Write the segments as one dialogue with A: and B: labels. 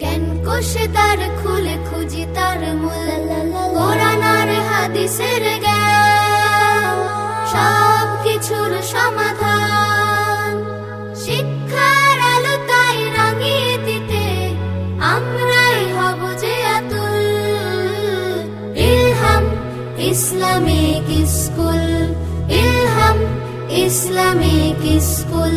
A: জ্ঞান কোষে তার খুলে খুঁজি তার মূল। কোরআন আর হাদিসের জ্ঞান সব কিছুর সমাধান। শিক্ষার আলো তাই রাঙিয়ে দিতে আমরাই হব যে Atul. Ilham Islamic school, Ilham Islamic school.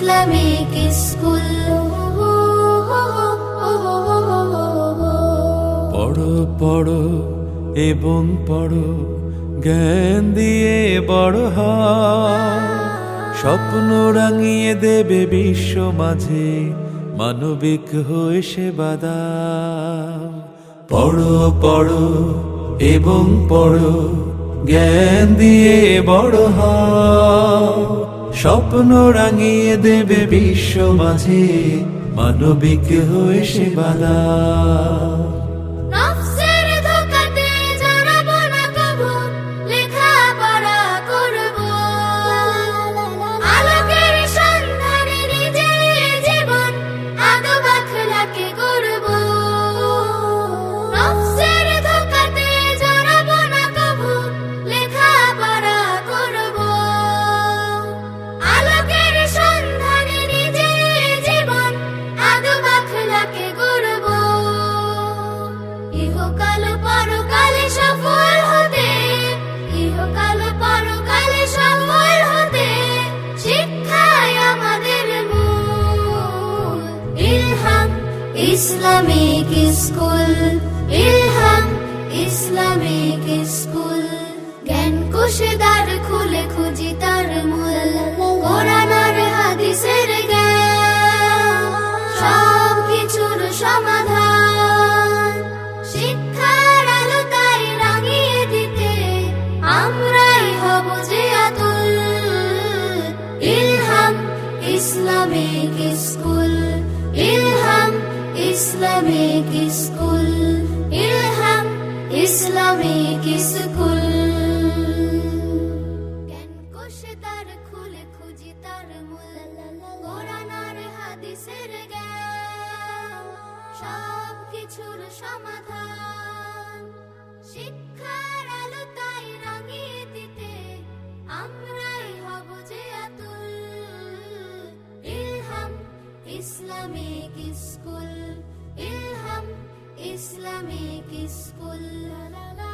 A: Islamic school
B: পড়ো পড়ো এবং পড়ো, জ্ঞান দিয়ে বড় স্বপ্ন রাঙিয়ে দেবে বিশ্ব মাঝে, মানবিক হয়ে সেবা দাও। পড়ো পড়ো এবং পড়ো, জ্ঞান দিয়ে বড় হও। স্বপ্ন রাঙিয়ে দেবে বিশ্ব মাঝে মানবিক হয়ে সে দাও
A: Islamic school Ilham Islamic school. Islamic school Ilham Islamic school. জ্ঞান কোষে তার খুলে খুঁজি তার মূল? কোরআন হাদিসের জ্ঞান সব কিছুর সমাধান। শিক্ষার আলো তাই রাঙিয়ে দিতে আমরাই হব যে Atul. Ilham Islamic make is full. La, la, la.